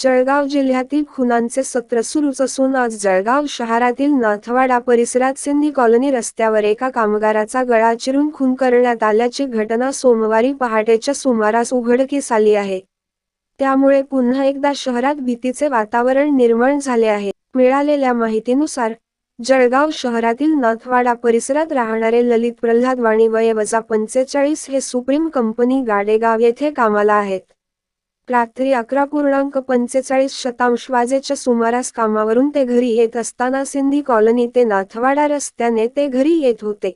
जळगाव जिल्ह्यातील खुनांचे सत्र सुरूच असून आज जळगाव शहरातील नाथवाडा परिसरात सिंधी कॉलनी रस्त्यावर एका कामगाराचा गळा चिरून खून करण्यात आल्याची घटना सोमवारी पहाटेच्या सुमारास उघडकीस आली आहे. त्यामुळे पुन्हा एकदा शहरात भीतीचे वातावरण निर्माण झाले आहे. मिळालेल्या माहितीनुसार जळगाव शहरातील नाथवाडा परिसरात राहणारे ललित प्रल्हाद वाणी वय वजा पंचेचाळीस हे सुप्रीम कंपनी गाडेगाव येथे कामाला आहेत. रात्री अकरा पूर्णांक पंचेचाळीस शतांश वाजेच्या सुमारास कामावरून ते घरी येत असताना सिंधी कॉलनी ते नाथवाडा रस्त्याने ते घरी येत होते.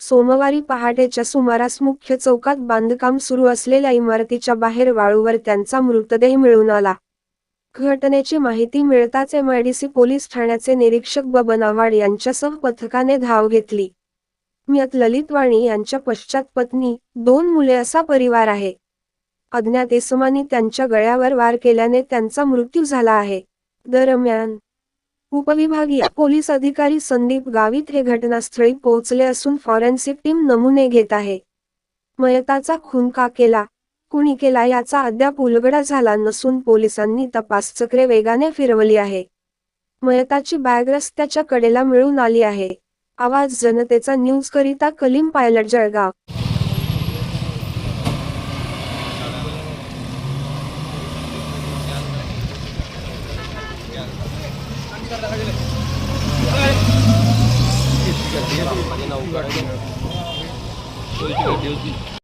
सोमवारी पहाटेच्या सुमारास मुख्य चौकात बांधकाम सुरू असलेल्या इमारतीच्या बाहेर वाळूवर त्यांचा मृतदेह मिळून आला. घटनेची माहिती मिळताच एमआयडीसी पोलीस ठाण्याचे निरीक्षक बबन आव्हाड यांच्यासह पथकाने धाव घेतली. मियत ललित वाणी यांच्या पश्चात पत्नी दोन मुले असा परिवार आहे. अज्ञात इसमानी त्यांच्या गळ्यावर वार केल्याने त्यांचा मृत्यू झाला आहे. दरम्यान उपविभागीय पोलीस अधिकारी संदीप गावित हे घटनास्थळी पोहोचले असून फॉरेन्सिक टीम नमुने घेत आहे. मयताचा खून का केला कुणी केला याचा अद्याप उलगडा झाला नसून पोलिसांनी तपास चक्रे वेगाने फिरवली आहे. मयताची बॅग रस्त्याच्या कडेला मिळून आली आहे. आवाज जनतेचा न्यूज करिता कलीम पायलट जळगाव. ਗੱਡੀ ਹੈ ਕੋਈ ਗੱਡੀ ਹੈ